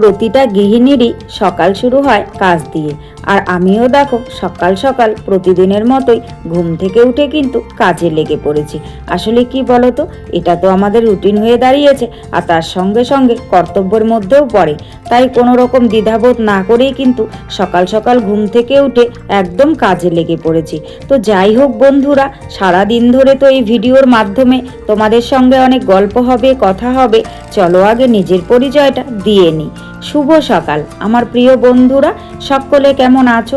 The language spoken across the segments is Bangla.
প্রতিটা গৃহিণীরই সকাল শুরু হয় কাজ দিয়ে। আর আমিও দেখো, সকাল সকাল প্রতিদিনের মতোই ঘুম থেকে উঠে কিন্তু কাজে লেগে পড়েছি। আসলে কি বলতো, এটা তো আমাদের রুটিন হয়ে দাঁড়িয়েছে আর তার সঙ্গে সঙ্গে কর্তব্যের মধ্যেও পড়ে। তাই কোনো রকম দ্বিধাবোধ না করেই কিন্তু সকাল সকাল ঘুম থেকে উঠে একদম কাজে লেগে পড়েছি। তো যাই হোক বন্ধুরা সারা দিন ধরে তো এই ভিডিওর মাধ্যমে তোমাদের সঙ্গে অনেক গল্প হবে, কথা হবে। চলো আগে নিজের পরিচয়টা দিয়ে নিই। শুভ সকাল। আমার প্রিয় বন্ধুরা সকলে কেমন আছো?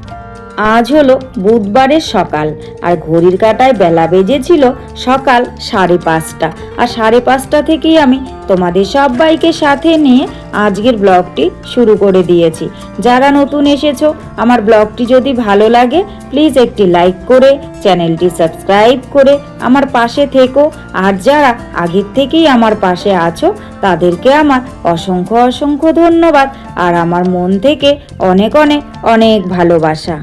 আজ হলো বুধবারের সকাল, আর ঘড়ির কাটায় বেলা বেজেছিল সকাল সাড়ে পাঁচটা। আর সাড়ে পাঁচটা থেকেই আমি তোমাদের সবাইকে সাথে নিয়ে আজকের ব্লগটি শুরু করে দিয়েছি। যারা নতুন এসেছ, আমার ব্লগটি যদি ভালো লাগে প্লিজ একটি লাইক করে, চ্যানেলটি সাবস্ক্রাইব করে আমার পাশে থেকো। আর যারা আগের থেকেই আমার পাশে আছো, তাদেরকে আমার অসংখ্য অসংখ্য ধন্যবাদ। আর আমার মন থেকে অনেক অনেক অনেক ভালোবাসা।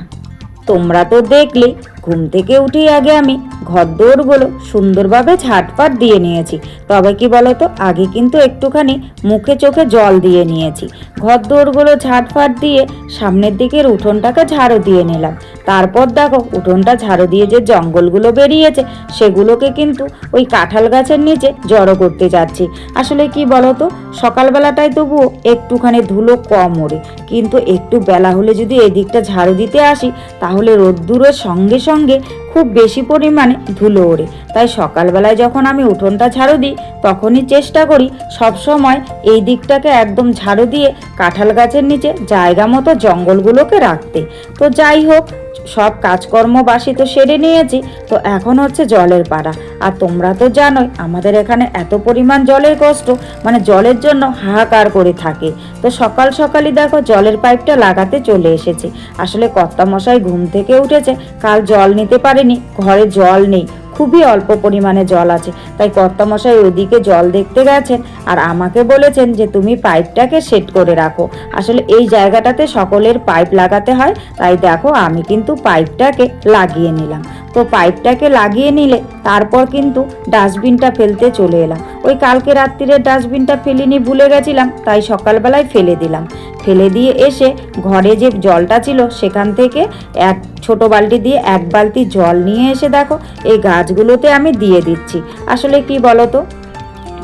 তোমরা তো দেখলে ঘুম থেকে উঠি আগে আমি ঘর দৌড়গুলো সুন্দরভাবে ঝাটপাট দিয়ে নিয়েছি। তবে কি বলতো, আগে কিন্তু একটুখানি মুখে চোখে জল দিয়ে নিয়েছি। ঘর দৌড়গুলো ঝাটফাট দিয়ে সামনের দিকের উঠোনটাকে ঝাড়ু দিয়ে নিলাম। তারপর দেখো, উঠোনটা ঝাড়ু দিয়ে যে জঙ্গলগুলো বেরিয়েছে, সেগুলোকে কিন্তু ওই কাঁঠাল গাছের নিচে জড়ো করতে যাচ্ছি। আসলে কি বলতো, সকালবেলাটায় তবুও একটুখানি ধুলো কম ওড়ে। কিন্তু একটু বেলা হলে যদি এদিকটা দিকটা ঝাড়ু দিতে আসি, তাহলে রোদ্দুরের সঙ্গে সঙ্গে খুব বেশি পরিমাণে ধুলো ওড়ে। তাই সকালবেলায় যখন আমি উঠোনটা ঝাড়ু দিই, তখনই চেষ্টা করি সবসময় এই দিকটাকে একদম ঝাড়ু দিয়ে কাঁঠাল গাছের নিচে জায়গা মতো জঙ্গলগুলোকে রাখতে। তো যাই হোক সব কাজকর্ম বাসি তো সেরে নিয়েছি, তো এখন হচ্ছে জলের পাড়া। আর তোমরা তো জানোই, আমাদের এখানে এত পরিমাণ জলের কষ্ট মানে জলের জন্য হাহাকার করে থাকে। তো সকাল সকালই দেখো জলের পাইপটা লাগাতে চলে এসেছি। আসলে কর্তামশাই ঘুম থেকে উঠেছে, কাল জল নিতে পারেনি, ঘরে জল নেই। খুবই অল্প পরিমাণে জল আছে। তাই কর্তামশাই ওদিকে জল দেখতে গেছেন আর আমাকে বলেছেন যে তুমি পাইপটাকে সেট করে রাখো। আসলে এই জায়গাটাতে সকলের পাইপ লাগাতে হয়, তাই দেখো আমি কিন্তু পাইপটাকে লাগিয়ে নিলাম। তো পাইপটাকে লাগিয়ে নিলে তারপর কিন্তু ডাস্টবিনটা ফেলতে চলে এলাম। ওই কালকে রাত্রিরে ডাস্টবিনটা ফেলিনি, ভুলে গেছিলাম, তাই সকালবেলায় ফেলে দিলাম। ফেলে দিয়ে এসে ঘরে যে জলটা ছিল সেখান থেকে এক ছোট বালতি দিয়ে এক বালতি জল নিয়ে এসে দেখো, এই গাছগুলোতে আমি দিয়ে দিচ্ছি। আসলে কি বলতো?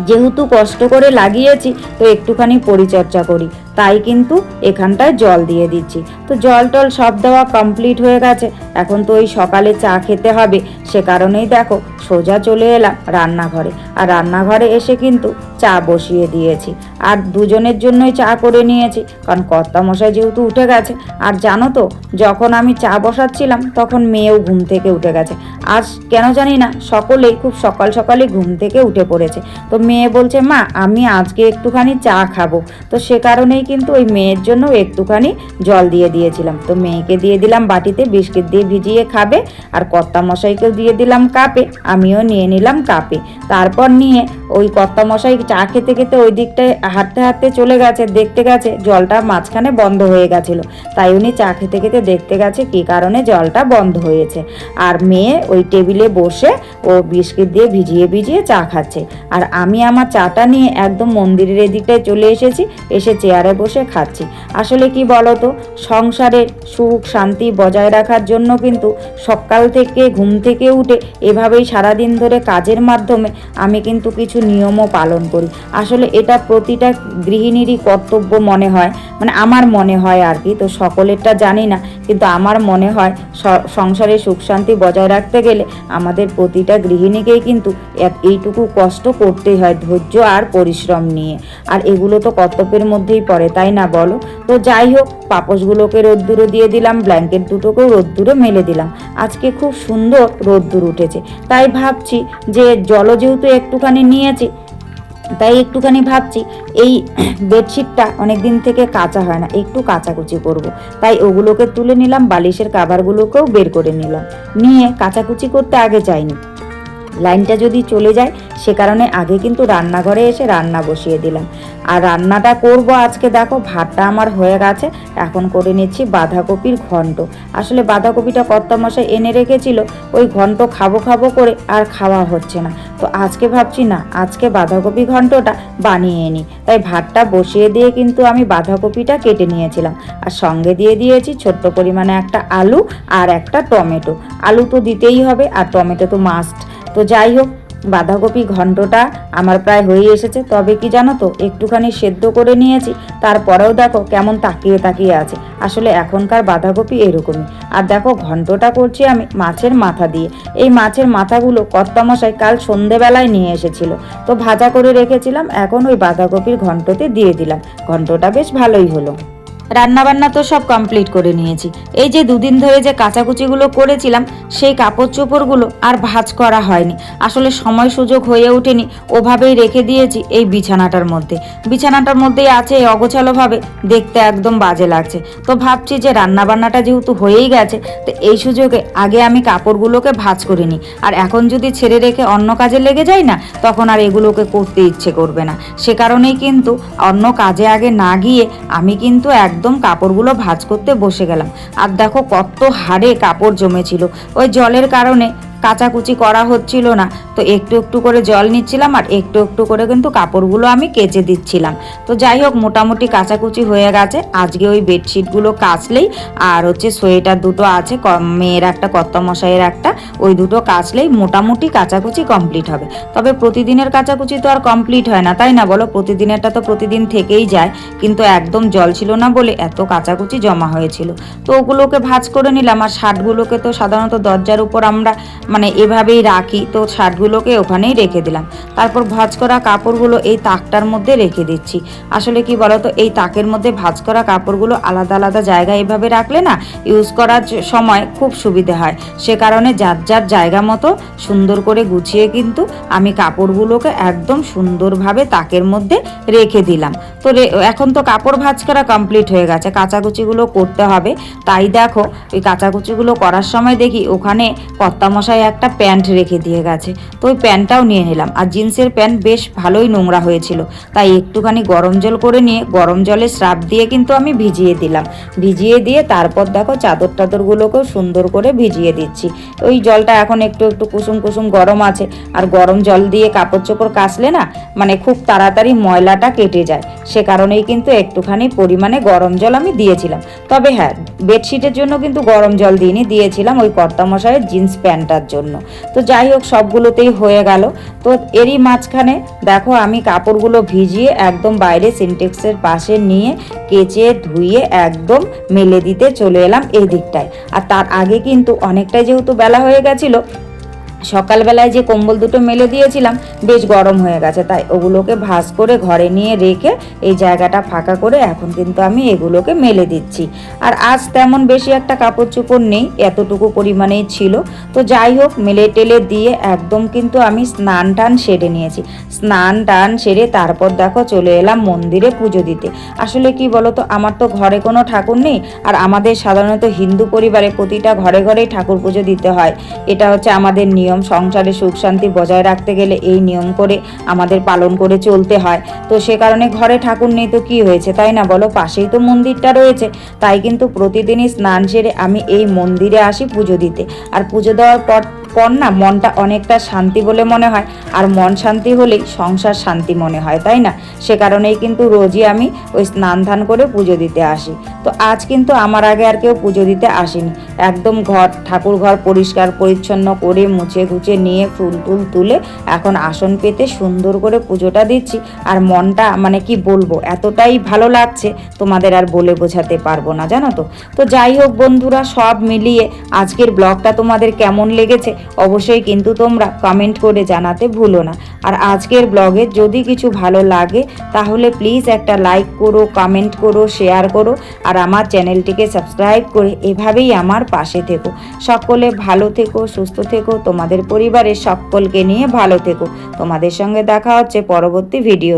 যেহেতু কষ্ট করে লাগিয়েছি, তো একটুখানি পরিচর্যা করি। তাই কিন্তু এখানটায় জল দিয়ে দিচ্ছি। তো জল টল সব দেওয়া কমপ্লিট হয়ে গেছে। এখন তো ওই সকালে চা খেতে হবে। সে কারণেই দেখো, সোজা চলে এলাম রান্নাঘরে। আর রান্নাঘরে এসে কিন্তু চা বসিয়ে দিয়েছি। আর দুজনের জন্যই চা করে নিয়েছি, কারণ কর্তামশাই যেহেতু উঠে গেছে। আর জানো তো, যখন আমি চা বসাচ্ছিলাম, তখন মেয়েও ঘুম থেকে উঠে গেছে। আজ কেন জানি না, সকলেই খুব সকাল সকালে ঘুম থেকে উঠে পড়েছে। তো মেয়ে বলছে, মা, আমি আজকে একটুখানি চা খাব। তো সে কারণেই কিন্তু ওই মেয়ের জন্য একটুখানি জল দিয়ে দিয়েছিলাম। তো মেয়েকে দিয়ে দিলাম বাটিতে, বিস্কিট দিয়ে ভিজিয়ে খাবে, আর কর্তামশাইকেও দিয়ে দিলাম কাপে, আমিও নিয়ে নিলাম কাপে। তারপর নিয়ে ওই কর্তা মশাই চা খেতে খেতে ওই দিকটায় হাঁটতে হাঁটতে চলে গেছে, দেখতে গেছে জলটা মাঝখানে বন্ধ হয়ে গেছিল। তাই উনি চা খেতে খেতে দেখতে গেছে কি কারণে জলটা বন্ধ হয়েছে। আর মেয়ে ওই টেবিলে বসে ও বিস্কিট দিয়ে ভিজিয়ে ভিজিয়ে চা খাচ্ছে। আর আমি আমার চাটা নিয়ে একদম মন্দিরের এদিকটায় চলে এসেছি, এসে চেয়ারে বসে খাচ্ছি। আসলে কি বলতো সংসারের সুখ শান্তি বজায় রাখার জন্য কিন্তু সকাল থেকে ঘুম থেকে উঠে এভাবেই সারাদিন ধরে কাজের মাধ্যমে আমি কিন্তু কিছু নিয়মও পালন করি। আসলে এটা প্রতিটা গৃহিণীরই কর্তব্য মনে হয় মানে আমার মনে হয় আর কি, তো সকলেরটা জানি না, কিন্তু আমার মনে হয় সংসারে সুখ শান্তি বজায় রাখতে গেলে আমাদের প্রতিটা গৃহিণীকেই কিন্তু এইটুকু কষ্ট করতেই হয় ধৈর্য আর পরিশ্রম নিয়ে। আর এগুলো তো কর্তব্যের মধ্যেই পড়ে। তাই না বলো? তো যাই হোক পাপোশগুলোকে রোদ্দুরে দিয়ে দিলাম ব্ল্যাঙ্কেট দুটোকেও রোদ্দুরে মেলে দিলাম। আজকে খুব সুন্দর রোদ্দুর উঠেছে। তাই ভাবছি যে জল যেহেতু একটুখানি নিয়েছি, তাই একটুখানি ভাবছি এই বেডশিটটা অনেক দিন থেকে কাঁচা হয় না, একটু কাচাকুচি করব। তাই ওগুলোকে তুলে নিলাম, বালিশের কাভারগুলোকেও বের করে নিলাম। নিয়ে কাচাকুচি করতে আগে যাইনি। লাইনটা যদি চলে যায়, সে কারণে আগে কিন্তু রান্নাঘরে এসে রান্না বসিয়ে দিলাম। আর রান্নাটা করব আজকে, দেখো ভাতটা আমার হয়ে গেছে। এখন করে নিচ্ছি বাঁধাকপির ঘন্ট। আসলে বাঁধাকপিটা কর্তামশাই এনে রেখেছিল, ওই ঘন্ট খাব খাব করে আর খাওয়া হচ্ছে না। তো আজকে ভাবছি, না, আজকে বাঁধাকপি ঘন্টটা বানিয়ে নিই তাই ভাতটা বসিয়ে দিয়ে কিন্তু আমি বাঁধাকপিটা কেটে নিয়েছিলাম। আর সঙ্গে দিয়ে দিয়েছি ছোট্ট পরিমাণে একটা আলু আর একটা টমেটো। আলু তো দিতেই হবে আর টমেটো তো মাস্ট তো যাই হোক বাঁধাকপি ঘন্টটা আমার প্রায় হয়ে এসেছে। তবে কি জানো তো, একটুখানি সেদ্ধ করে নিয়েছি, তারপরেও দেখো কেমন তাকিয়ে তাকিয়ে আছে। আসলে এখনকার বাঁধাকপি এরকমই। আর দেখো ঘন্টটা করছি আমি মাছের মাথা দিয়ে। এই মাছের মাথাগুলো কর্তামশাই কাল সন্ধেবেলায় নিয়ে এসেছিল। তো ভাজা করে রেখেছিলাম, এখন ওই বাঁধাকপির ঘন্টতে দিয়ে দিলাম। ঘন্টটা বেশ ভালোই হলো। রান্নাবান্না তো সব কমপ্লিট করে নিয়েছি। এই যে দুদিন ধরে যে কাচাকুচিগুলো করেছিলাম, সেই কাপড় চোপড়গুলো আর ভাঁজ করা হয়নি। আসলে সময় সুযোগ হয়ে ওঠেনি, ওভাবেই রেখে দিয়েছি এই বিছানাটার মধ্যে। বিছানাটার মধ্যেই আছে এই অগোছালোভাবে, দেখতে একদম বাজে লাগছে। তো ভাবছি যে রান্নাবান্নাটা যেহেতু হয়েই গেছে, তো এই সুযোগে আগে আমি কাপড়গুলোকে ভাঁজ করে নিই। আর এখন যদি ছেড়ে রেখে অন্য কাজে লেগে যাই না, তখন আর এগুলোকে করতে ইচ্ছে করবে না। সে কারণেই কিন্তু অন্য কাজে আগে না গিয়ে আমি কিন্তু একদম কাপড়গুলো ভাঁজ করতে বসে গেলাম। আর দেখো কত হারে কাপড় জমেছিল। ওই জলের কারণে কাচাকুচি করা হচ্ছিল না। তো একটু একটু করে জল নিচ্ছিলাম আর একটু একটু করে কিন্তু কাপড়গুলো আমি কেচে দিচ্ছিলাম। তো যাই হোক, মোটামুটি কাচাকুচি হয়ে গেছে। আজকে ওই বেডশিটগুলো কাচলেই আর হচ্ছে সোয়েটার দুটো আছে মেয়ের একটা, কর্তামশাইয়ের একটা, ওই দুটো কাচলেই মোটামুটি কাচাকুচি কমপ্লিট হবে। তবে প্রতিদিনের কাচাকুচি তো আর কমপ্লিট হয় না, তাই না বলো? প্রতিদিনেরটা তো প্রতিদিন থেকেই যায়, কিন্তু একদম জল ছিল না বলে এত কাচাকুচি জমা হয়েছিল। তো ওগুলোকে ভাজ করে নিলাম আর শার্টগুলোকে তো সাধারণত দরজার উপর আমরা মানে এভাবেই রাখি, তো শার্টগুলোকে ওখানেই রেখে দিলাম। তারপর ভাঁজ করা কাপড়গুলো এই তাকটার মধ্যে রেখে দিচ্ছি। আসলে কি বলতো, এই তাকের মধ্যে ভাঁজ করা কাপড়গুলো আলাদা আলাদা জায়গায় এভাবে রাখলে না ইউজ করার সময় খুব সুবিধে হয়। সে কারণে যার যার জায়গা মতো সুন্দর করে গুছিয়ে কিন্তু আমি কাপড়গুলোকে একদম সুন্দরভাবে তাকের মধ্যে রেখে দিলাম। তো এখন তো কাপড় ভাঁজ করা কমপ্লিট হয়ে গেছে, কাঁচাকুচিগুলো করতে হবে। তাই দেখো, ওই কাঁচাকুচিগুলো করার সময় দেখি ওখানে কর্তামশাই একটা প্যান্ট রেখে দিয়ে গেছে। তো ওই প্যান্টটাও নিয়ে নিলাম। আর জিন্সের প্যান্ট বেশ ভালোই নোংরা হয়েছিল। তাই একটুখানি গরম জল করে নিয়ে গরম জলে স্রাব দিয়ে কিন্তু আমি ভিজিয়ে দিলাম। ভিজিয়ে দিয়ে তারপর দেখো চাদর টাদরগুলোকেও সুন্দর করে ভিজিয়ে দিচ্ছি। ওই জলটা এখন একটু একটু কুসুম কুসুম গরম আছে। আর গরম জল দিয়ে কাপড় চোপড় কাচলে না মানে খুব তাড়াতাড়ি ময়লাটা কেটে যায়। সে কারণেই কিন্তু একটুখানি পরিমাণে গরম জল আমি দিয়েছিলাম। তবে হ্যাঁ বেডশিটের জন্য কিন্তু গরম জল দিইনি, দিয়েছিলাম ওই কর্তামশায়ের জিন্স প্যান্টটার জন্য। তো যাই হোক, সবগুলোতেই হয়ে গেল। তো এরই মাঝখানে দেখো আমি কাপড়গুলো ভিজিয়ে একদম বাইরে সিনটেক্সের পাশে নিয়ে কেচে ধুয়ে একদম মেলে দিতে চলে এলাম এই দিকটায়। আর তার আগে কিন্তু অনেকটাই যেহেতু বেলা হয়ে গেছিল সকালবেলায় যে কম্বল দুটো মেলে দিয়েছিলাম, বেশ গরম হয়ে গেছে। তাই ওগুলোকে ভাঁজ করে ঘরে নিয়ে রেখে এই জায়গাটা ফাঁকা করে এখন কিন্তু আমি এগুলোকে মেলে দিচ্ছি। আর আজ তেমন বেশি একটা কাপড় চোপড় নেই, এতটুকু পরিমাণেই ছিল। তো যাই হোক, মেলে টেলে দিয়ে একদম কিন্তু আমি স্নান টান সেরে নিয়েছি। স্নান টান সেরে তারপর দেখো চলে এলাম মন্দিরে পুজো দিতে। আসলে কি বলতো, আমার তো ঘরে কোনো ঠাকুর নেই, আর আমাদের সাধারণত হিন্দু পরিবারে প্রতিটা ঘরে ঘরেই ঠাকুর পুজো দিতে হয়। এটা হচ্ছে আমাদের নিয়ম সংসারে সুখ শান্তি বজায় রাখতে গেলে এই নিয়ম করে আমাদের পালন করে চলতে হয়। তো সে কারণে ঘরে ঠাকুর নেই তো কি হয়েছে, তাই না বলো? পাশেই তো মন্দিরটা রয়েছে। তাই কিন্তু প্রতিদিনই স্নান সেরে আমি এই মন্দিরে আসি পুজো দিতে। আর পুজো দেওয়ার পর পর না মনটা অনেকটা শান্তি বলে মনে হয়। আর মন শান্তি হলেই সংসার শান্তি মনে হয়, তাই না? সে কারণেই কিন্তু রোজই আমি ওই স্নান ধান করে পুজো দিতে আসি। তো আজ কিন্তু আমার আগে আর কেউ পুজো দিতে আসেনি। একদম ঘর, ঠাকুর ঘর পরিষ্কার পরিচ্ছন্ন করে মুছে গুছে নিয়ে ফুল টুল তুলে এখন আসন পেতে সুন্দর করে পুজোটা দিচ্ছি। আর মনটা মানে কি বলব, এতটাই ভালো লাগছে তোমাদের আর বলে বোঝাতে পারব না, জানো তো? তো যাই হোক বন্ধুরা, সব মিলিয়ে আজকের ব্লগটা তোমাদের কেমন লেগেছে অবশ্যই কিন্তু তোমরা কমেন্ট করে জানাতে ভুলো না। আর আজকের ব্লগে যদি কিছু ভালো লাগে, তাহলে প্লিজ একটা লাইক করো কমেন্ট করো শেয়ার করো, আর আমার চ্যানেলটিকে সাবস্ক্রাইব করে এভাবেই আমার পাশে থেকো। সকলে ভালো থেকো, সুস্থ থেকো, তোমাদের পরিবারের সকলকে নিয়ে ভালো থেকো। তোমাদের সঙ্গে দেখা হচ্ছে পরবর্তী ভিডিও